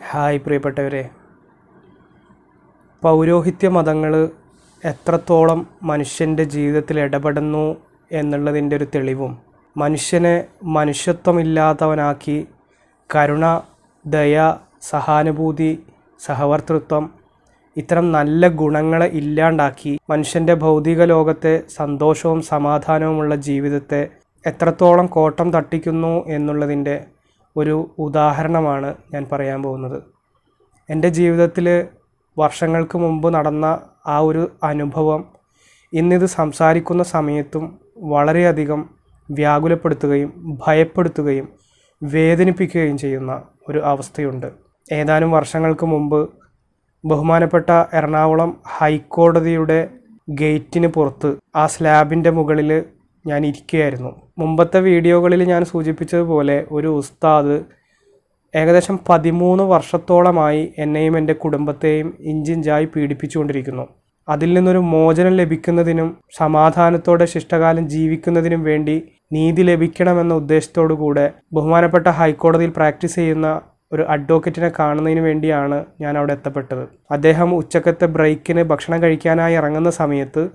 Hi പ്രിയപ്പെട്ടവരെ. പൗരോഹിത്യ മതങ്ങൾ എത്രത്തോളം മനുഷ്യന്റെ ജീവിതത്തിൽ ഇടപെടുന്നു എന്നുള്ളതിന്റെ ഒരു തെളിവും. മനുഷ്യനെ മനുഷ്യത്വമില്ലാത്തവനാക്കി കരുണ ദയ സഹാനുഭൂതി സഹവർത്തൃത്വം ഇത്തരം നല്ല ഗുണങ്ങളെ ഇല്ലാണ്ടാക്കി മനുഷ്യന്റെ ഭൗതിക ലോകത്തെ സന്തോഷവും സമാധാനവുമുള്ള ജീവിതത്തെ എത്രത്തോളം കോട്ടം തട്ടിക്കുന്നു എന്നുള്ളതിന്റെ ഒരു ഉദാഹരണമാണ് ഞാൻ പറയാൻ പോകുന്നത്. എന്റെ ജീവിതത്തിൽ വർഷങ്ങൾക്ക് മുമ്പ് നടന്ന ആ ഒരു അനുഭവം ഇന്നിത് സംസാരിക്കുന്ന സമയത്തും വളരെയധികം വ്യാകുലപ്പെടുത്തുകയും ഭയപ്പെടുത്തുകയും വേദനിപ്പിക്കുകയും ചെയ്യുന്ന ഒരു അവസ്ഥയുണ്ട്. ഏതാനും വർഷങ്ങൾക്ക് മുമ്പ് ബഹുമാനപ്പെട്ട എറണാകുളം ഹൈക്കോടതിയുടെ ഗേറ്റിന് പുറത്ത് ആ സ്ലാബിന്റെ മുകളിൽ ഞാൻ ഇരിക്കുകയായിരുന്നു മുമ്പത്തെ വീഡിയോകളിൽ ഞാൻ സൂചിപ്പിച്ചതുപോലെ ഒരു ഉസ്താദ് ഏകദേശം പതിമൂന്ന് വർഷത്തോളമായി എന്നെയും എന്റെ കുടുംബത്തെയും ഇഞ്ചിഞ്ചായി പീഡിപ്പിച്ചുകൊണ്ടിരിക്കുന്നു. അതിൽ നിന്നൊരു മോചനം ലഭിക്കുന്നതിനും സമാധാനത്തോടെ ശിഷ്ടകാലം ജീവിക്കുന്നതിനും വേണ്ടി നീതി ലഭിക്കണമെന്ന ഉദ്ദേശത്തോടു കൂടെ ബഹുമാനപ്പെട്ട ഹൈക്കോടതിയിൽ പ്രാക്ടീസ് ചെയ്യുന്ന ഒരു അഡ്വക്കേറ്റിനെ കാണുന്നതിന് വേണ്ടിയാണ് ഞാൻ അവിടെ എത്തപ്പെട്ടത്. അദ്ദേഹം ഉച്ചക്കത്തെ ബ്രേക്കിന് ഭക്ഷണം കഴിക്കാനായി ഇറങ്ങുന്ന സമയത്ത്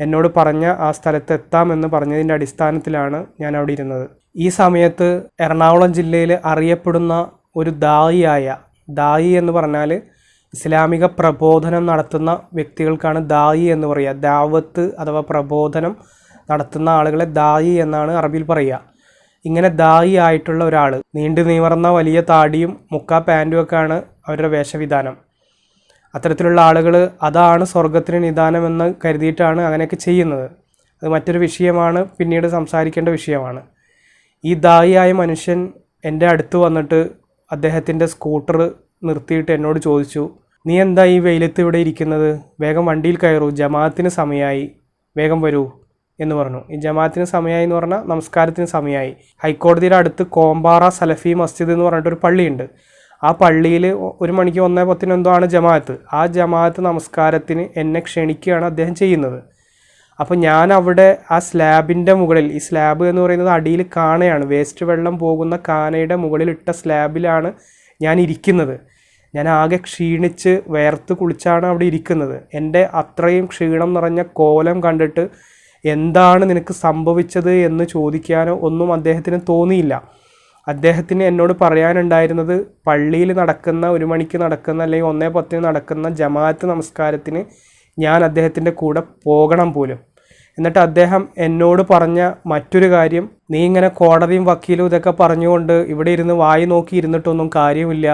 എന്നോട് പറഞ്ഞ ആ സ്ഥലത്ത് എത്താമെന്ന് പറഞ്ഞതിന്റെ അടിസ്ഥാനത്തിലാണ് ഞാൻ അവിടെ ഇരുന്നത്. ഈ സമയത്ത് എറണാകുളം ജില്ലയിൽ അറിയപ്പെടുന്ന ഒരു ദായിയായ ദായി എന്ന് പറഞ്ഞാൽ ഇസ്ലാമിക പ്രബോധനം നടത്തുന്ന വ്യക്തികൾക്കാണ് ദായി എന്ന് പറയുക. ദാവത്ത് അഥവാ പ്രബോധനം നടത്തുന്ന ആളുകളെ ദായി എന്നാണ് അറബിയിൽ പറയുക. ഇങ്ങനെ ദായി ആയിട്ടുള്ള ഒരാൾ നീണ്ടു നീവർന്ന വലിയ താടിയും മുക്കാ പാന്റുമൊക്കെയാണ് അവരുടെ വേഷവിധാനം. അത്തരത്തിലുള്ള ആളുകൾ അതാണ് സ്വർഗത്തിന് നിദാനമെന്ന് കരുതിയിട്ടാണ് അങ്ങനെയൊക്കെ ചെയ്യുന്നത്. അത് മറ്റൊരു വിഷയമാണ് പിന്നീട് സംസാരിക്കേണ്ട വിഷയമാണ്. ഈ ദായിയായ മനുഷ്യൻ എന്റെ അടുത്ത് വന്നിട്ട് അദ്ദേഹത്തിന്റെ സ്കൂട്ടർ നിർത്തിയിട്ട് എന്നോട് ചോദിച്ചു നീ എന്താ ഈ വെയിലത്ത് ഇവിടെ ഇരിക്കുന്നത്? വേഗം വണ്ടിയിൽ കയറൂ ജമാഅത്തിന് സമയമായി വേഗം വരൂ എന്ന് പറഞ്ഞു. ഈ ജമാഅത്തിന് സമയമായി എന്ന് പറഞ്ഞാൽ നമസ്കാരത്തിന് സമയമായി. ഹൈക്കോടതിയുടെ അടുത്ത് കോമ്പാറ സലഫി മസ്ജിദ് എന്ന് പറഞ്ഞിട്ടൊരു പള്ളിയുണ്ട്. ആ പള്ളിയിൽ ഒരു മണിക്ക് ഒന്നേ പത്തിന് എന്തോ ആണ് ജമാഅത്ത്? ആ ജമാഅത്ത് നമസ്കാരത്തിന് എന്നെ ക്ഷണിക്കുകയാണ് അദ്ദേഹം ചെയ്യുന്നത്. അപ്പോൾ ഞാൻ അവിടെ ആ സ്ലാബിന്റെ മുകളിൽ ഈ സ്ലാബ് എന്ന് പറയുന്നത് അടിയിൽ കാണയാണ്. വേസ്റ്റ് വെള്ളം പോകുന്ന കാനയുടെ മുകളിൽ ഇട്ട സ്ലാബിലാണ് ഞാൻ ഇരിക്കുന്നത്. ഞാൻ ആകെ ക്ഷീണിച്ച് വേർത്ത് കുളിച്ചാണ് അവിടെ ഇരിക്കുന്നത്. എന്റെ അത്രയും ക്ഷീണം നിറഞ്ഞ കോലം കണ്ടിട്ട് എന്താണ് നിനക്ക് സംഭവിച്ചത് എന്ന് ചോദിക്കാനോ ഒന്നും അദ്ദേഹത്തിന് തോന്നിയില്ല. അദ്ദേഹത്തിന് എന്നോട് പറയാനുണ്ടായിരുന്നത് പള്ളിയിൽ നടക്കുന്ന ഒരു മണിക്ക് നടക്കുന്ന അല്ലെങ്കിൽ ഒന്നേ പത്തിന് നടക്കുന്ന ജമാഅത്ത് നമസ്കാരത്തിന് ഞാൻ അദ്ദേഹത്തിന്റെ കൂടെ പോകണം പോലും. എന്നിട്ട് അദ്ദേഹം എന്നോട് പറഞ്ഞ മറ്റൊരു കാര്യം നീ ഇങ്ങനെ കോടതിയും വക്കീലും ഇതൊക്കെ പറഞ്ഞുകൊണ്ട് ഇവിടെ ഇരുന്ന് വായി നോക്കി ഇരുന്നിട്ടൊന്നും കാര്യമില്ല.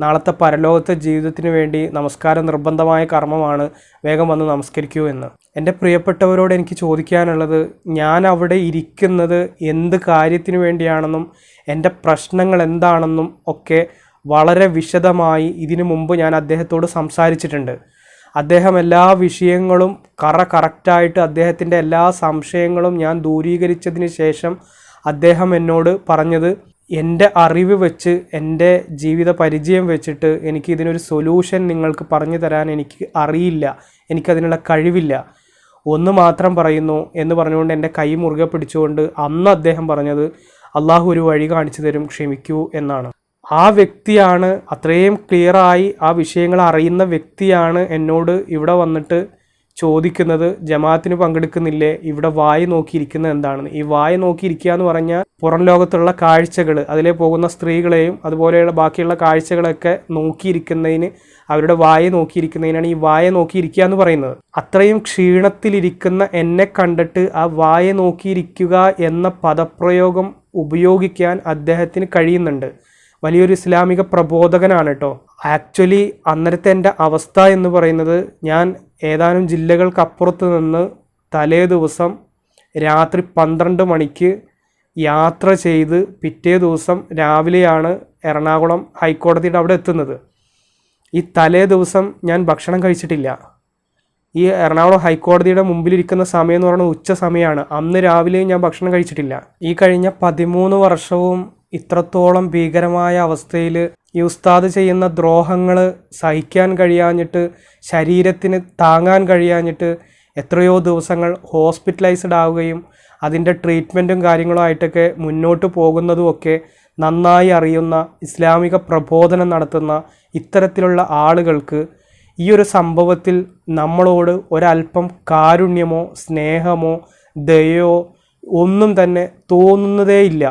നാളത്തെ പരലോകത്തെ ജീവിതത്തിന് വേണ്ടി നമസ്കാരം നിർബന്ധമായ കർമ്മമാണ് വേഗം വന്ന് നമസ്കരിക്കൂ എന്ന്. എന്റെ പ്രിയപ്പെട്ടവരോട് എനിക്ക് ചോദിക്കാനുള്ളത് ഞാൻ അവിടെ ഇരിക്കുന്നത് എന്ത് കാര്യത്തിന് വേണ്ടിയാണെന്നും എന്റെ പ്രശ്നങ്ങൾ എന്താണെന്നും ഒക്കെ വളരെ വിശദമായി ഇതിനു മുമ്പ് ഞാൻ അദ്ദേഹത്തോട് സംസാരിച്ചിട്ടുണ്ട്. അദ്ദേഹം എല്ലാ വിഷയങ്ങളും കറ കറക്റ്റായിട്ട് അദ്ദേഹത്തിന്റെ എല്ലാ സംശയങ്ങളും ഞാൻ ദൂരീകരിച്ചതിന് ശേഷം അദ്ദേഹം എന്നോട് പറഞ്ഞത് എന്റെ അറിവ് വെച്ച് എന്റെ ജീവിത പരിചയം വെച്ചിട്ട് എനിക്ക് ഇതിനൊരു സൊല്യൂഷൻ നിങ്ങൾക്ക് പറഞ്ഞു തരാൻ എനിക്ക് അറിയില്ല. എനിക്കതിനുള്ള കഴിവില്ല. ഒന്ന് മാത്രം പറയുന്നു എന്ന് പറഞ്ഞുകൊണ്ട് എന്റെ കൈ മുറുകെ പിടിച്ചുകൊണ്ട് അന്ന് അദ്ദേഹം പറഞ്ഞത് അള്ളാഹു ഒരു വഴി കാണിച്ചു തരും ക്ഷമിക്കൂ എന്നാണ്. ആ വ്യക്തിയാണ് അത്രയും ക്ലിയറായി ആ വിഷയങ്ങൾ അറിയുന്ന വ്യക്തിയാണ് എന്നോട് ഇവിടെ വന്നിട്ട് ചോദിക്കുന്നത് ജമാഅത്തിന് പങ്കെടുക്കുന്നില്ലേ? ഇവിടെ വായി നോക്കിയിരിക്കുന്നത് എന്താണെന്ന്. ഈ വായി നോക്കിയിരിക്കുക എന്ന് പറഞ്ഞാൽ പുറം ലോകത്തുള്ള കാഴ്ചകൾ അതിലെ പോകുന്ന സ്ത്രീകളെയും അതുപോലെയുള്ള ബാക്കിയുള്ള കാഴ്ചകളൊക്കെ നോക്കിയിരിക്കുന്നതിന് അവരുടെ വായ നോക്കിയിരിക്കുന്നതിനാണ് ഈ വായ നോക്കിയിരിക്കുക എന്ന് പറയുന്നത്. അത്രയും ക്ഷീണത്തിലിരിക്കുന്ന എന്നെ കണ്ടിട്ട് ആ വായ നോക്കിയിരിക്കുക എന്ന പദപ്രയോഗം ഉപയോഗിക്കാൻ അദ്ദേഹത്തിന് കഴിയുന്നുണ്ട്. വലിയൊരു ഇസ്ലാമിക പ്രബോധകനാണ് കേട്ടോ. ആക്ച്വലി അന്നരത്തെ എന്റെ അവസ്ഥ എന്ന് പറയുന്നത് ഞാൻ ഏതാനും ജില്ലകൾക്കപ്പുറത്ത് നിന്ന് തലേ ദിവസം രാത്രി പന്ത്രണ്ട് മണിക്ക് യാത്ര ചെയ്ത് പിറ്റേ ദിവസം രാവിലെയാണ് എറണാകുളം ഹൈക്കോടതിയുടെ അവിടെ എത്തുന്നത്. ഈ തലേ ദിവസം ഞാൻ ഭക്ഷണം കഴിച്ചിട്ടില്ല. ഈ എറണാകുളം ഹൈക്കോടതിയുടെ മുമ്പിലിരിക്കുന്ന സമയം എന്ന് പറയുന്നത് ഉച്ച സമയമാണ്. അന്ന് രാവിലെയും ഞാൻ ഭക്ഷണം കഴിച്ചിട്ടില്ല. ഈ കഴിഞ്ഞ പതിമൂന്ന് വർഷവും ഇത്രത്തോളം ഭീകരമായ അവസ്ഥയിൽ ഈ ഉസ്താദ് ചെയ്യുന്ന ദ്രോഹങ്ങൾ സഹിക്കാൻ കഴിയാഞ്ഞിട്ട് ശരീരത്തിന് താങ്ങാൻ കഴിയാഞ്ഞിട്ട് എത്രയോ ദിവസങ്ങൾ ഹോസ്പിറ്റലൈസ്ഡ് ആവുകയും അതിന്റെ ട്രീറ്റ്മെന്റും കാര്യങ്ങളുമായിട്ടൊക്കെ മുന്നോട്ട് പോകുന്നതുമൊക്കെ നന്നായി അറിയുന്ന ഇസ്ലാമിക പ്രബോധനം നടത്തുന്ന ഇത്തരത്തിലുള്ള ആളുകൾക്ക് ഈ ഒരു സംഭവത്തിൽ നമ്മളോട് ഒരല്പം കാരുണ്യമോ സ്നേഹമോ ദയോ ഒന്നും തന്നെ തോന്നുന്നതേയില്ല.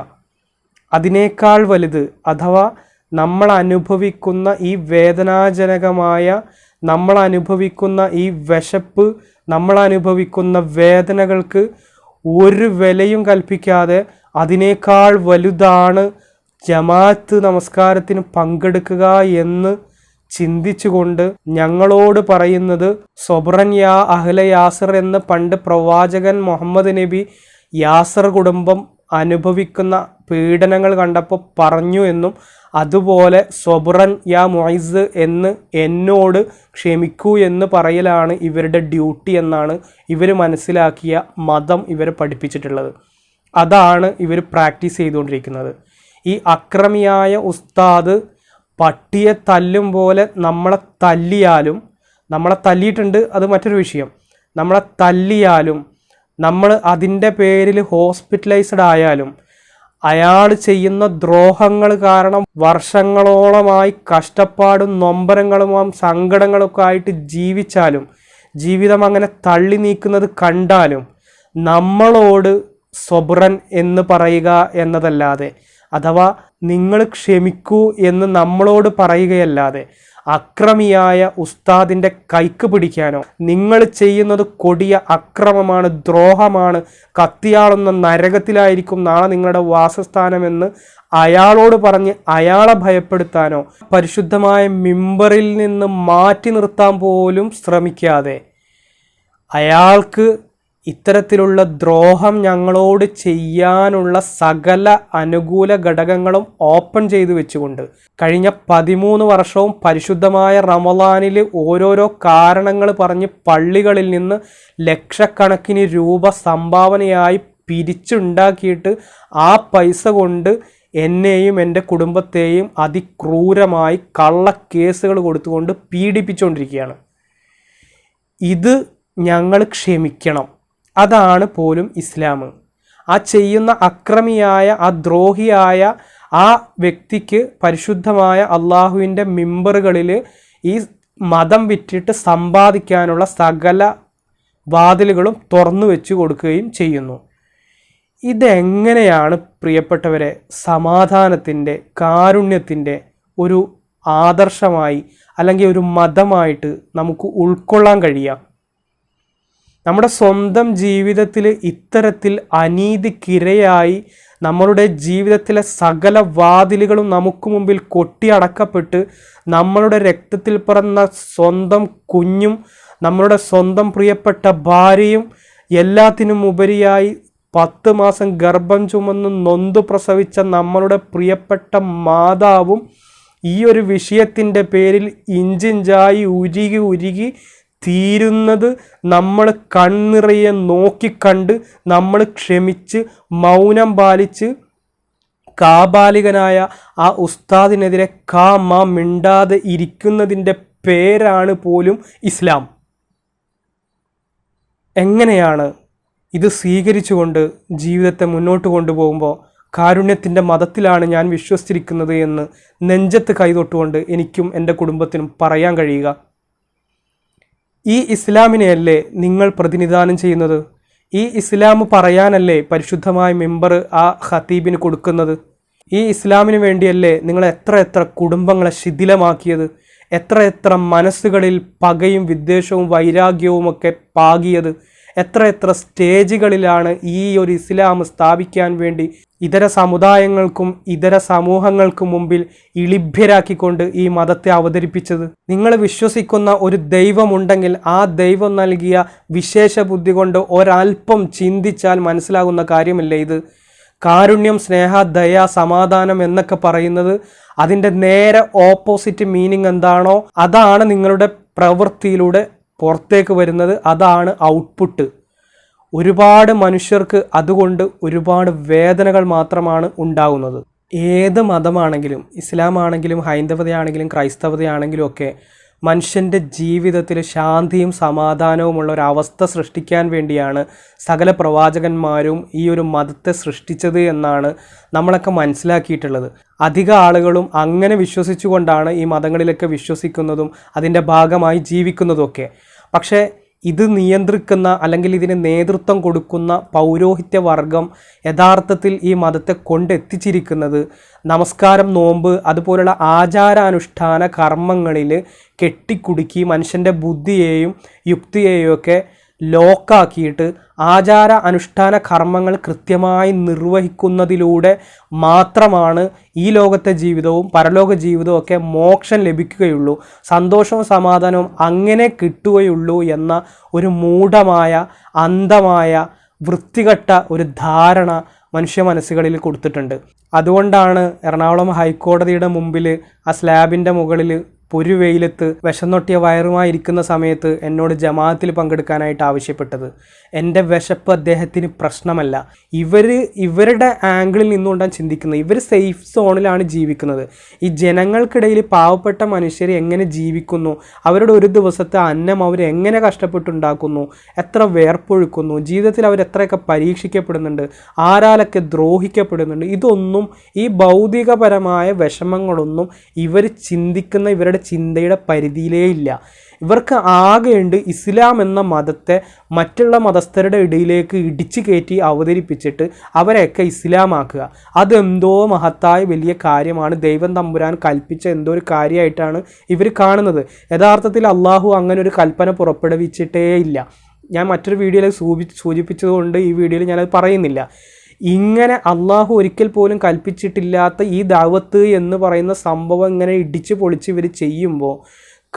അതിനേക്കാൾ വലുത് അഥവാ നമ്മൾ അനുഭവിക്കുന്ന ഈ വേദനാജനകമായ നമ്മൾ അനുഭവിക്കുന്ന ഈ വിശപ്പ് നമ്മൾ അനുഭവിക്കുന്ന വേദനകൾക്ക് ഒരു വിലയും കൽപ്പിക്കാതെ അതിനേക്കാൾ വലുതാണ് ജമാഅത്ത് നമസ്കാരത്തിന് പങ്കെടുക്കുക എന്ന് ചിന്തിച്ചുകൊണ്ട് ഞങ്ങളോട് പറയുന്നത് സൊബ്രൻ യാ അഹ്ല യാസർ എന്ന് പണ്ട് പ്രവാചകൻ മുഹമ്മദ് നബി യാസർ കുടുംബം അനുഭവിക്കുന്ന പീഡനങ്ങൾ കണ്ടപ്പോൾ പറഞ്ഞു എന്നും അതുപോലെ സൊബ്രൻ യാ മൊയ്സ് എന്ന് എന്നോട് ക്ഷമിക്കൂ എന്ന് പറയലാണ് ഇവരുടെ ഡ്യൂട്ടി എന്നാണ് ഇവർ മനസ്സിലാക്കിയ മതം ഇവരെ പഠിപ്പിച്ചിട്ടുള്ളത്. അതാണ് ഇവർ പ്രാക്ടീസ് ചെയ്തുകൊണ്ടിരിക്കുന്നത്. ഈ അക്രമിയായ ഉസ്താദ് പട്ടിയെ തല്ലും പോലെ നമ്മളെ തല്ലിയാലും നമ്മളെ തല്ലിയിട്ടുണ്ട് അത് മറ്റൊരു വിഷയം. നമ്മളെ തല്ലിയാലും നമ്മൾ അതിന്റെ പേരിൽ ഹോസ്പിറ്റലൈസ്ഡ് ആയാലും അയാൾ ചെയ്യുന്ന ദ്രോഹങ്ങൾ കാരണം വർഷങ്ങളോളമായി കഷ്ടപ്പാടും നൊമ്പരങ്ങളുമാം സങ്കടങ്ങളൊക്കെ ആയിട്ട് ജീവിച്ചാലും ജീവിതം അങ്ങനെ തള്ളി നീക്കുന്നത് കണ്ടാലും നമ്മളോട് സ്വബ്രൻ എന്ന് പറയുക എന്നതല്ലാതെ അഥവാ നിങ്ങൾ ക്ഷമിക്കൂ എന്ന് നമ്മളോട് പറയുകയല്ലാതെ അക്രമിയായ ഉസ്താദിന്റെ കൈക്ക് പിടിക്കാനോ. നിങ്ങൾ ചെയ്യുന്നത് കൊടിയ അക്രമമാണ് ദ്രോഹമാണ് കത്തിയാളുന്ന നരകത്തിലായിരിക്കും നാളെ നിങ്ങളുടെ വാസസ്ഥാനമെന്ന് അയാളോട് പറഞ്ഞ് അയാളെ ഭയപ്പെടുത്താനോ. പരിശുദ്ധമായ മിമ്പറിൽ നിന്ന് മാറ്റി നിർത്താൻ പോലും ശ്രമിക്കാതെ. അയാൾക്ക് ഇത്തരത്തിലുള്ള ദ്രോഹം ഞങ്ങളോട് ചെയ്യാനുള്ള സകല അനുകൂല ഘടകങ്ങളും ഓപ്പൺ ചെയ്തു വെച്ചുകൊണ്ട് കഴിഞ്ഞ പതിമൂന്ന് വർഷവും പരിശുദ്ധമായ റമലാനിൽ ഓരോരോ കാരണങ്ങൾ പറഞ്ഞ് പള്ളികളിൽ നിന്ന് ലക്ഷക്കണക്കിന് രൂപ സംഭാവനയായി പിരിച്ചുണ്ടാക്കിയിട്ട് ആ പൈസ കൊണ്ട് എന്നെയും എന്റെ കുടുംബത്തെയും അതിക്രൂരമായി കള്ളക്കേസുകൾ കൊടുത്തുകൊണ്ട് പീഡിപ്പിച്ചുകൊണ്ടിരിക്കുകയാണ്. ഇത് ഞങ്ങൾ ക്ഷമിക്കണം. അതാണ് പോലും ഇസ്ലാം. ആ ചെയ്യുന്ന അക്രമിയായ ആ ദ്രോഹിയായ ആ വ്യക്തിക്ക് പരിശുദ്ധമായ അള്ളാഹുവിന്റെ മെമ്പറുകളിൽ ഈ മതം വിറ്റിട്ട് സമ്പാദിക്കാനുള്ള സകല വാതിലുകളും തുറന്നു വെച്ച് കൊടുക്കുകയും ചെയ്യുന്നു. ഇതെങ്ങനെയാണ് പ്രിയപ്പെട്ടവരെ സമാധാനത്തിന്റെ കാരുണ്യത്തിന്റെ ഒരു ആദർശമായി അല്ലെങ്കിൽ ഒരു മതമായിട്ട് നമുക്ക് ഉൾക്കൊള്ളാൻ കഴിയാം നമ്മുടെ സ്വന്തം ജീവിതത്തിൽ ഇത്തരത്തിൽ അനീതിക്കിരയായി നമ്മളുടെ ജീവിതത്തിലെ സകല വാതിലുകളും നമുക്ക് മുമ്പിൽ കൊട്ടിയടക്കപ്പെട്ട് നമ്മളുടെ രക്തത്തിൽ പിറന്ന സ്വന്തം കുഞ്ഞും നമ്മളുടെ സ്വന്തം പ്രിയപ്പെട്ട ഭാര്യയും എല്ലാത്തിനും ഉപരിയായി പത്ത് മാസം ഗർഭം ചുമന്ന് നൊന്തു പ്രസവിച്ച നമ്മളുടെ പ്രിയപ്പെട്ട മാതാവും ഈ ഒരു വിഷയത്തിന്റെ പേരിൽ ഇഞ്ചിഞ്ചായി ഉരുകി ഉരുകി തീരുന്നത് നമ്മൾ കണ്ണിറയെ നോക്കിക്കണ്ട് നമ്മൾ ക്ഷമിച്ച് മൗനം പാലിച്ച് കാബാലികനായ ആ ഉസ്താദിനെതിരെ കാ മാ മിണ്ടാതെ ഇരിക്കുന്നതിന്റെ പേരാണ് പോലും ഇസ്ലാം. എങ്ങനെയാണ് ഇത് സ്വീകരിച്ചുകൊണ്ട് ജീവിതത്തെ മുന്നോട്ട് കൊണ്ടുപോകുമ്പോൾ കാരുണ്യത്തിന്റെ മതത്തിലാണ് ഞാൻ വിശ്വസിച്ചിരിക്കുന്നത് എന്ന് നെഞ്ചത്ത് കൈതൊട്ടുകൊണ്ട് എനിക്കും എന്റെ കുടുംബത്തിനും പറയാൻ കഴിയുക? ഈ ഇസ്ലാമിനെയല്ലേ നിങ്ങൾ പ്രതിനിധാനം ചെയ്യുന്നത്? ഈ ഇസ്ലാം പറയാനല്ലേ പരിശുദ്ധമായ മെമ്പർ ആ ഖത്തീബിന് കൊടുക്കുന്നത്? ഈ ഇസ്ലാമിന് വേണ്ടിയല്ലേ നിങ്ങൾ എത്ര എത്ര കുടുംബങ്ങളെ ശിഥിലമാക്കിയത്? എത്ര എത്ര മനസ്സുകളിൽ പകയും വിദ്വേഷവും വൈരാഗ്യവും ഒക്കെ പാകിയത്? എത്ര എത്ര സ്റ്റേജുകളിലാണ് ഈ ഒരു ഇസ്ലാം സ്ഥാപിക്കാൻ വേണ്ടി ഇതര സമുദായങ്ങൾക്കും ഇതര സമൂഹങ്ങൾക്കും മുമ്പിൽ ഇളിഭ്യരാക്കിക്കൊണ്ട് ഈ മതത്തെ അവതരിപ്പിച്ചത്. നിങ്ങൾ വിശ്വസിക്കുന്ന ഒരു ദൈവമുണ്ടെങ്കിൽ ആ ദൈവം നൽകിയ വിശേഷ ബുദ്ധി കൊണ്ട് ഒരൽപ്പം ചിന്തിച്ചാൽ മനസ്സിലാകുന്ന കാര്യമല്ലേ ഇത്? കാരുണ്യം സ്നേഹ ദയ സമാധാനം എന്നൊക്കെ പറയുന്നത് അതിന്റെ നേരെ ഓപ്പോസിറ്റ് മീനിങ് എന്താണോ? അതാണ് നിങ്ങളുടെ പ്രവൃത്തിയിലൂടെ പുറത്തേക്ക് വരുന്നത്. അതാണ് ഔട്ട്പുട്ട്. ഒരുപാട് മനുഷ്യർക്ക് അതുകൊണ്ട് ഒരുപാട് വേദനകൾ മാത്രമാണ് ഉണ്ടാകുന്നത് ഏത് മതമാണെങ്കിലും ഇസ്ലാം ആണെങ്കിലും ഹൈന്ദവതയാണെങ്കിലും ക്രൈസ്തവതയാണെങ്കിലും ഒക്കെ മനുഷ്യന്റെ ജീവിതത്തിൽ ശാന്തിയും സമാധാനവുമുള്ള ഒരു അവസ്ഥ സൃഷ്ടിക്കാൻ വേണ്ടിയാണ് സകല പ്രവാചകന്മാരും ഈ ഒരു മതത്തെ സൃഷ്ടിച്ചത് എന്നാണ് നമ്മളൊക്കെ മനസ്സിലാക്കിയിട്ടുള്ളത്. അധിക ആളുകളും അങ്ങനെ വിശ്വസിച്ചുകൊണ്ടാണ് ഈ മതങ്ങളിലൊക്കെ വിശ്വസിക്കുന്നതും അതിന്റെ ഭാഗമായി ജീവിക്കുന്നതുമൊക്കെ പക്ഷേ ഇത് നിയന്ത്രിക്കുന്ന അല്ലെങ്കിൽ ഇതിന് നേതൃത്വം കൊടുക്കുന്ന പൗരോഹിത്യ വർഗം യഥാർത്ഥത്തിൽ ഈ മതത്തെ കൊണ്ടെത്തിച്ചിരിക്കുന്നത് നമസ്കാരം നോമ്പ് അതുപോലുള്ള ആചാരാനുഷ്ഠാന കർമ്മങ്ങളിൽ കെട്ടിക്കുടുക്കി മനുഷ്യന്റെ ബുദ്ധിയെയും യുക്തിയെയും ഒക്കെ ലോക്കാക്കിയിട്ട് ആചാര അനുഷ്ഠാന കർമ്മങ്ങൾ കൃത്യമായി നിർവഹിക്കുന്നതിലൂടെ മാത്രമാണ് ഈ ലോകത്തെ ജീവിതവും പരലോക ജീവിതവും ഒക്കെ മോക്ഷം ലഭിക്കുകയുള്ളൂ. സന്തോഷവും സമാധാനവും അങ്ങനെ കിട്ടുകയുള്ളൂ എന്ന ഒരു മൂഢമായ അന്ധമായ വൃത്തികെട്ട ഒരു ധാരണ മനുഷ്യ മനസ്സുകളിൽ കൊടുത്തിട്ടുണ്ട്. അതുകൊണ്ടാണ് എറണാകുളം ഹൈക്കോടതിയുടെ മുമ്പിൽ ആ സ്ലാബിന്റെ മുകളിൽ പൊരുവെയിലത്ത് വിശന്നൊട്ടിയ വയറുമായി ഇരിക്കുന്ന സമയത്ത് എന്നോട് ജമാഅത്തിൽ പങ്കെടുക്കാനായിട്ട് ആവശ്യപ്പെട്ടത്. എന്റെ വിശപ്പ് അദ്ദേഹത്തിന് പ്രശ്നമല്ല. ഇവർ ഇവരുടെ ആംഗിളിൽ നിന്നുകൊണ്ടാണ് ചിന്തിക്കുന്നത്. ഇവർ സേഫ് സോണിലാണ് ജീവിക്കുന്നത്. ഈ ജനങ്ങൾക്കിടയിൽ പാവപ്പെട്ട മനുഷ്യർ എങ്ങനെ ജീവിക്കുന്നു? അവരുടെ ഒരു ദിവസത്തെ അന്നം അവർ എങ്ങനെ കഷ്ടപ്പെട്ടുണ്ടാക്കുന്നു? എത്ര വേർപ്പൊഴുക്കുന്നു ജീവിതത്തിൽ അവർ എത്രയൊക്കെ പരീക്ഷിക്കപ്പെടുന്നുണ്ട്? ആരാലൊക്കെ ദ്രോഹിക്കപ്പെടുന്നുണ്ട്? ഇതൊന്നും ഈ ഭൗതികപരമായ വിഷമങ്ങളൊന്നും ഇവർ ചിന്തിക്കുന്ന ഇവരുടെ ചിന്തയുടെ പരിധിയിലേ ഇല്ല ഇവർക്ക് ആകെയുണ്ട് ഇസ്ലാം എന്ന മതത്തെ മറ്റുള്ള മതസ്ഥരുടെ ഇടയിലേക്ക് ഇടിച്ചു കയറ്റി അവതരിപ്പിച്ചിട്ട് അവരെയൊക്കെ ഇസ്ലാമാക്കുക. അതെന്തോ മഹത്തായ വലിയ കാര്യമാണ്. ദൈവം തമ്പുരാൻ കൽപ്പിച്ച എന്തോ ഒരു കാര്യമായിട്ടാണ് ഇവർ കാണുന്നത്. യഥാർത്ഥത്തിൽ അള്ളാഹു അങ്ങനെ ഒരു കൽപ്പന പുറപ്പെടുവിച്ചിട്ടേ ഇല്ല ഞാൻ മറ്റൊരു വീഡിയോയിൽ സൂചി സൂചിപ്പിച്ചതുകൊണ്ട് ഈ വീഡിയോയിൽ ഞാനത് പറയുന്നില്ല. ഇങ്ങനെ അള്ളാഹു ഒരിക്കൽ പോലും കൽപ്പിച്ചിട്ടില്ലാത്ത ഈ ദാവത്ത് എന്ന് പറയുന്ന സംഭവം ഇങ്ങനെ ഇടിച്ച് പൊളിച്ച് ഇവർ ചെയ്യുമ്പോൾ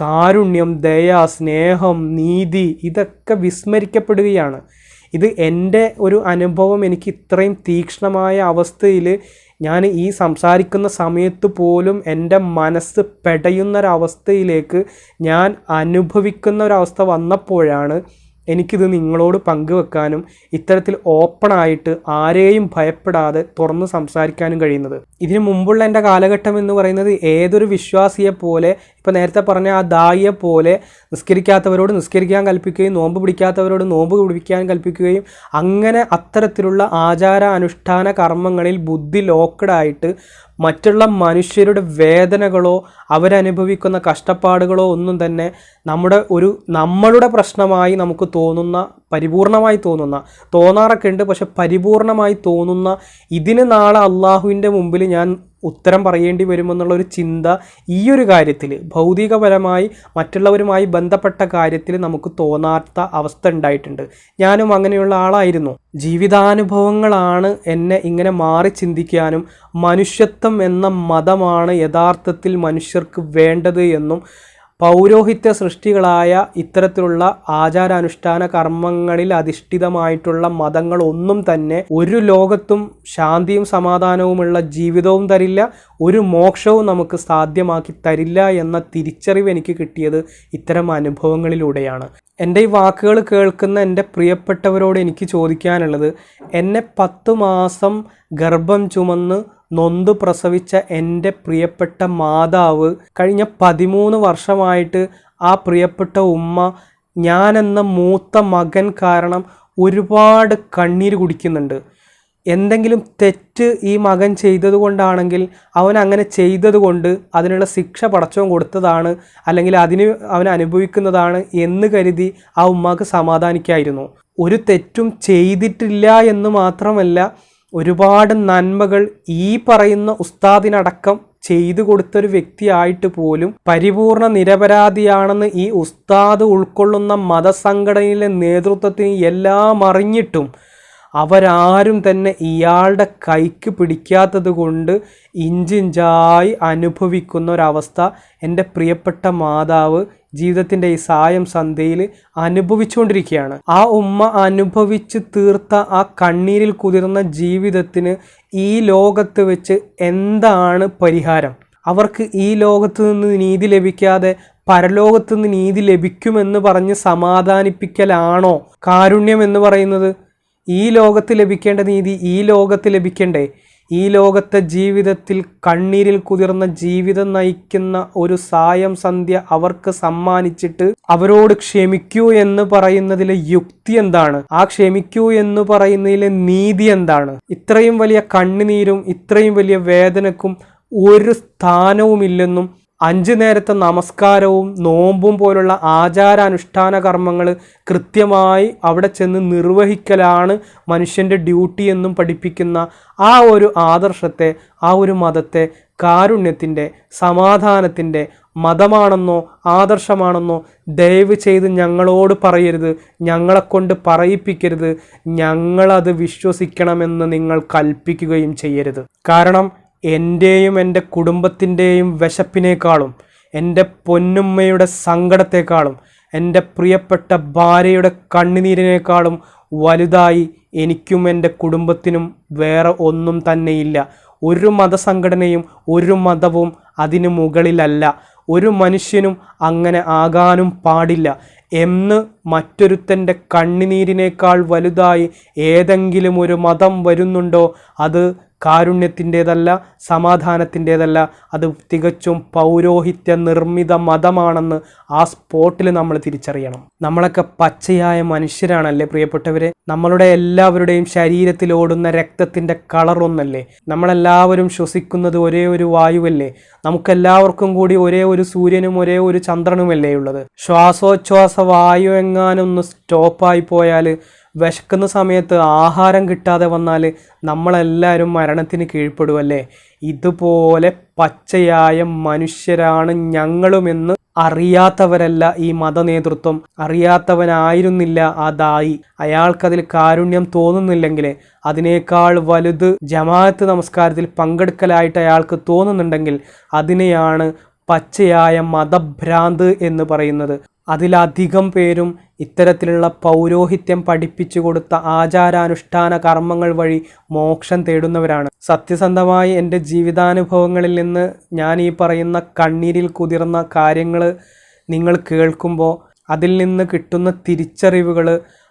കാരുണ്യം ദയ സ്നേഹം നീതി ഇതൊക്കെ വിസ്മരിക്കപ്പെടുകയാണ്. ഇത് എന്റെ ഒരു അനുഭവം എനിക്ക് ഇത്രയും തീക്ഷ്ണമായ അവസ്ഥയിൽ ഞാൻ ഈ സംസാരിക്കുന്ന സമയത്ത് പോലും എന്റെ മനസ്സ് പെടയുന്നൊരവസ്ഥയിലേക്ക് ഞാൻ അനുഭവിക്കുന്ന ഒരവസ്ഥ വന്നപ്പോഴാണ് എനിക്കിത് നിങ്ങളോട് പങ്കുവെക്കാനും ഇത്തരത്തിൽ ഓപ്പണായിട്ട് ആരെയും ഭയപ്പെടാതെ തുറന്ന് സംസാരിക്കാനും കഴിയുന്നത്. ഇതിനു മുമ്പുള്ള എന്റെ കാലഘട്ടം എന്ന് പറയുന്നത് ഏതൊരു വിശ്വാസിയെ പോലെ ഇപ്പോൾ നേരത്തെ പറഞ്ഞ ആ ദായിയെ പോലെ നിസ്കരിക്കാത്തവരോട് നിസ്കരിക്കാൻ കൽപ്പിക്കുകയും നോമ്പ് പിടിക്കാത്തവരോട് നോമ്പ് പിടിപ്പിക്കാൻ കൽപ്പിക്കുകയും അങ്ങനെ അത്തരത്തിലുള്ള ആചാര അനുഷ്ഠാന കർമ്മങ്ങളിൽ ബുദ്ധി ലോക്കഡായിട്ട് മറ്റുള്ള മനുഷ്യരുടെ വേദനകളോ അവരനുഭവിക്കുന്ന കഷ്ടപ്പാടുകളോ ഒന്നും തന്നെ നമ്മുടെ ഒരു നമ്മളുടെ പ്രശ്നമായി നമുക്ക് തോന്നുന്ന പരിപൂർണമായി തോന്നുന്ന തോന്നാറൊക്കെ ഉണ്ട് പക്ഷെ പരിപൂർണമായി തോന്നുന്ന ഇതിന് നാളെ അള്ളാഹുവിന്റെ മുമ്പിൽ ഞാൻ ഉത്തരം പറയേണ്ടി വരുമെന്നുള്ള ഒരു ചിന്ത ഈ ഒരു കാര്യത്തിൽ ഭൗതികപരമായി മറ്റുള്ളവരുമായി ബന്ധപ്പെട്ട കാര്യത്തിൽ നമുക്ക് തോന്നാത്ത അവസ്ഥ ഉണ്ടായിട്ടുണ്ട്. ഞാനും അങ്ങനെയുള്ള ആളായിരുന്നു. ജീവിതാനുഭവങ്ങളാണ് എന്നെ ഇങ്ങനെ മാറി ചിന്തിക്കാനും മനുഷ്യത്വം എന്ന മതമാണ് യഥാർത്ഥത്തിൽ മനുഷ്യർക്ക് വേണ്ടത് എന്നും പൗരോഹിത്യ സൃഷ്ടികളായ ഇത്തരത്തിലുള്ള ആചാരാനുഷ്ഠാന കർമ്മങ്ങളിൽ അധിഷ്ഠിതമായിട്ടുള്ള മതങ്ങളൊന്നും തന്നെ ഒരു ലോകത്തും ശാന്തിയും സമാധാനവുമുള്ള ജീവിതവും തരില്ല ഒരു മോക്ഷവും നമുക്ക് സാധ്യമാക്കി തരില്ല എന്ന തിരിച്ചറിവ് എനിക്ക് കിട്ടിയത് ഇത്തരം അനുഭവങ്ങളിലൂടെയാണ്. എന്റെ ഈ വാക്കുകൾ കേൾക്കുന്ന എന്റെ പ്രിയപ്പെട്ടവരോട് എനിക്ക് ചോദിക്കാനുള്ളത് എന്നെ പത്ത് മാസം ഗർഭം ചുമന്ന് നൊന്ത് പ്രസവിച്ച എന്റെ പ്രിയപ്പെട്ട മാതാവ് കഴിഞ്ഞ പതിമൂന്ന് വർഷമായിട്ട് ആ പ്രിയപ്പെട്ട ഉമ്മ ഞാനെന്ന മൂത്ത മകൻ കാരണം ഒരുപാട് കണ്ണീര് കുടിക്കുന്നുണ്ട്. എന്തെങ്കിലും തെറ്റ് ഈ മകൻ ചെയ്തത് കൊണ്ടാണെങ്കിൽ അവൻ അങ്ങനെ ചെയ്തതുകൊണ്ട് അതിനുള്ള ശിക്ഷ പടച്ചവൻ കൊടുത്തതാണ് അല്ലെങ്കിൽ അതിന് അവൻ അനുഭവിക്കുന്നതാണ് എന്ന് കരുതി ആ ഉമ്മാക്ക് സമാധാനിക്കായിരുന്നു. ഒരു തെറ്റും ചെയ്തിട്ടില്ല എന്ന് മാത്രമല്ല ഒരുപാട് നന്മകൾ ഈ പറയുന്ന ഉസ്താദിനടക്കം ചെയ്തു കൊടുത്തൊരു വ്യക്തിയായിട്ട് പോലും പരിപൂർണ നിരപരാധിയാണെന്ന് ഈ ഉസ്താദ് ഉൾക്കൊള്ളുന്ന മതസംഘടനയിലെ നേതൃത്വത്തിന് എല്ലാം അറിഞ്ഞിട്ടും അവരാരും തന്നെ ഇയാളുടെ കൈക്ക് പിടിക്കാത്തത് കൊണ്ട് ഇഞ്ചിഞ്ചായി അനുഭവിക്കുന്ന ഒരവസ്ഥ എന്റെ പ്രിയപ്പെട്ട മാതാവ് ജീവിതത്തിന്റെ ഈ സായം സന്ധ്യയിൽ അനുഭവിച്ചുകൊണ്ടിരിക്കുകയാണ്. ആ ഉമ്മ അനുഭവിച്ച് തീർത്ത ആ കണ്ണീരിൽ കുതിർന്ന ജീവിതത്തിന് ഈ ലോകത്ത് വെച്ച് എന്താണ് പരിഹാരം? അവർക്ക് ഈ ലോകത്ത് നിന്ന് നീതി ലഭിക്കാതെ പരലോകത്ത് നിന്ന് നീതി ലഭിക്കുമെന്ന് പറഞ്ഞ് സമാധാനിപ്പിക്കലാണോ? കാരുണ്യം എന്ന് പറയുന്നത് ഈ ലോകത്ത് ലഭിക്കേണ്ട നീതി ഈ ലോകത്ത് ലഭിക്കണ്ടേ? ഈ ലോകത്തെ ജീവിതത്തിൽ കണ്ണീരിൽ കുതിർന്ന ജീവിതം നയിക്കുന്ന ഒരു സായം സന്ധ്യ അവർക്ക് സമ്മാനിച്ചിട്ട് അവരോട് ക്ഷമിക്കൂ എന്ന് പറയുന്നതിലെ യുക്തി എന്താണ്? ആ ക്ഷമിക്കൂ എന്ന് പറയുന്നതിലെ നീതി എന്താണ്? ഇത്രയും വലിയ കണ്ണുനീരും ഇത്രയും വലിയ വേദനക്കും ഒരു സ്ഥാനവുമില്ലെന്നും അഞ്ചു നേരത്തെ നമസ്കാരവും നോമ്പും പോലുള്ള ആചാരാനുഷ്ഠാന കർമ്മങ്ങൾ കൃത്യമായി അവിടെ ചെന്ന് നിർവഹിക്കലാണ് മനുഷ്യന്റെ ഡ്യൂട്ടി എന്നും പഠിപ്പിക്കുന്ന ആ ഒരു ആദർശത്തെ ആ ഒരു മതത്തെ കാരുണ്യത്തിന്റെ സമാധാനത്തിന്റെ മതമാണെന്നോ ആദർശമാണെന്നോ ദയവ് ചെയ്ത് ഞങ്ങളോട് പറയരുത് ഞങ്ങളെക്കൊണ്ട് പറയിപ്പിക്കരുത് ഞങ്ങളത് വിശ്വസിക്കണമെന്ന് നിങ്ങൾ കൽപ്പിക്കുകയും ചെയ്യരുത്. കാരണം എന്റെയും എന്റെ കുടുംബത്തിന്റെയും വിശപ്പിനേക്കാളും എന്റെ പൊന്നുമ്മയുടെ സങ്കടത്തെക്കാളും എന്റെ പ്രിയപ്പെട്ട ഭാര്യയുടെ കണ്ണുനീരിനേക്കാളും വലുതായി എനിക്കും എന്റെ കുടുംബത്തിനും വേറെ ഒന്നും തന്നെയില്ല. ഒരു മതസംഘടനയും ഒരു മതവും അതിനു മുകളിലല്ല. ഒരു മനുഷ്യനും അങ്ങനെ ആകാനും പാടില്ല. എന്ന് മറ്റൊരുത്തന്റെ കണ്ണുനീരിനേക്കാൾ വലുതായി ഏതെങ്കിലും ഒരു മതം വരുന്നുണ്ടോ അത് കാരുണ്യത്തിന്റേതല്ല സമാധാനത്തിന്റേതല്ല അത് തികച്ചും പൗരോഹിത്യ നിർമ്മിത മതമാണെന്ന് ആ സ്പോട്ടിൽ നമ്മൾ തിരിച്ചറിയണം. നമ്മളൊക്കെ പച്ചയായ മനുഷ്യരാണല്ലേ പ്രിയപ്പെട്ടവരെ? നമ്മളുടെ എല്ലാവരുടെയും ശരീരത്തിൽ ഓടുന്ന രക്തത്തിന്റെ കളറൊന്നല്ലേ നമ്മളെല്ലാവരും ശ്വസിക്കുന്നത് ഒരേ ഒരു വായുവല്ലേ? നമുക്കെല്ലാവർക്കും കൂടി ഒരേ ഒരു സൂര്യനും ഒരേ ഒരു ചന്ദ്രനുമല്ലേ ഉള്ളത്? ശ്വാസോച്ഛ്വാസ വായു എങ്ങാനൊന്ന് സ്റ്റോപ്പായി പോയാൽ വിശക്കുന്ന സമയത്ത് ആഹാരം കിട്ടാതെ വന്നാൽ നമ്മളെല്ലാവരും മരണത്തിന് കീഴ്പ്പെടുമല്ലേ ഇതുപോലെ പച്ചയായ മനുഷ്യരാണ് ഞങ്ങളുമെന്ന് അറിയാത്തവരല്ല ഈ മതനേതൃത്വം. അറിയാത്തവനായിരുന്നില്ല ആ ദായി. അയാൾക്കതിൽ കാരുണ്യം തോന്നുന്നില്ലെങ്കിൽ അതിനേക്കാൾ വലുത് ജമാഅത്ത് നമസ്കാരത്തിൽ പങ്കെടുക്കലായിട്ട് അയാൾക്ക് തോന്നുന്നുണ്ടെങ്കിൽ അതിനെയാണ് പച്ചയായ മതഭ്രാന്ത് എന്ന് പറയുന്നത്. അതിലധികം പേരും ഇത്തരത്തിലുള്ള പൗരോഹിത്യം പഠിപ്പിച്ചു കൊടുത്ത ആചാരാനുഷ്ഠാന കർമ്മങ്ങൾ വഴി മോക്ഷം തേടുന്നവരാണ്. സത്യസന്ധമായി എന്റെ ജീവിതാനുഭവങ്ങളിൽ നിന്ന് ഞാൻ ഈ പറയുന്ന കണ്ണീരിൽ കുതിർന്ന കാര്യങ്ങൾ നിങ്ങൾ കേൾക്കുമ്പോൾ അതിൽ നിന്ന് കിട്ടുന്ന തിരിച്ചറിവുകൾ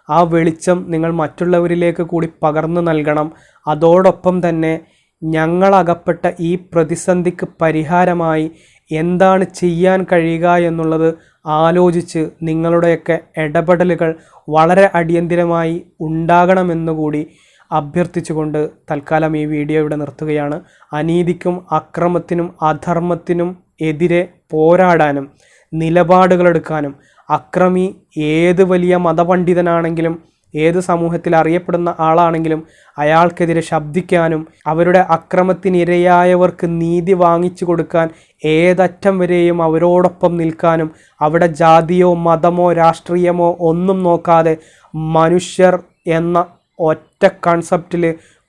ആ വെളിച്ചം നിങ്ങൾ മറ്റുള്ളവരിലേക്ക് കൂടി പകർന്നു നൽകണം. അതോടൊപ്പം തന്നെ ഞങ്ങളകപ്പെട്ട ഈ പ്രതിസന്ധിക്ക് പരിഹാരമായി എന്താണ് ചെയ്യാൻ കഴിയുക എന്നുള്ളത് ആലോചിച്ച് നിങ്ങളുടെയൊക്കെ ഇടപെടലുകൾ വളരെ അടിയന്തിരമായി ഉണ്ടാകണമെന്നുകൂടി അഭ്യർത്ഥിച്ചുകൊണ്ട് തൽക്കാലം ഈ വീഡിയോ ഇവിടെ നിർത്തുകയാണ്. അനീതിക്കും അക്രമത്തിനും അധർമ്മത്തിനും എതിരെ പോരാടാനും നിലപാടുകളെടുക്കാനും അക്രമി ഏത് വലിയ മതപണ്ഡിതനാണെങ്കിലും ഏത് സമൂഹത്തിൽ അറിയപ്പെടുന്ന ആളാണെങ്കിലും അയാൾക്കെതിരെ ശബ്ദിക്കാനും അവരുടെ അക്രമത്തിനിരയായവർക്ക് നീതി വാങ്ങിച്ചു കൊടുക്കാൻ ഏതറ്റം വരെയും അവരോടൊപ്പം നിൽക്കാനും അവിടെ ജാതിയോ മതമോ രാഷ്ട്രീയമോ ഒന്നും നോക്കാതെ മനുഷ്യർ എന്ന ഒറ്റ കൺസെപ്റ്റിൽ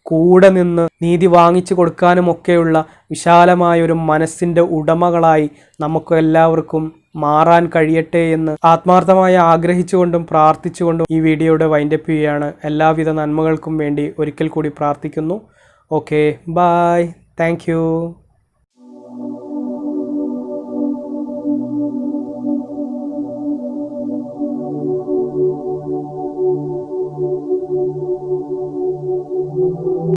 കൂടെ നിന്ന് നീതി വാങ്ങിച്ചു കൊടുക്കാനുമൊക്കെയുള്ള വിശാലമായ ഒരു മനസ്സിന്റെ ഉടമകളായി നമുക്ക് എല്ലാവർക്കും മാറാൻ കഴിയട്ടെ എന്ന് ആത്മാർത്ഥമായി ആഗ്രഹിച്ചുകൊണ്ടും പ്രാർത്ഥിച്ചുകൊണ്ടും ഈ വീഡിയോയുടെ വൈൻഡപ്പ് ചെയ്യുകയാണ്. എല്ലാവിധ നന്മകൾക്കും വേണ്ടി ഒരിക്കൽ കൂടി പ്രാർത്ഥിക്കുന്നു. Okay bye thank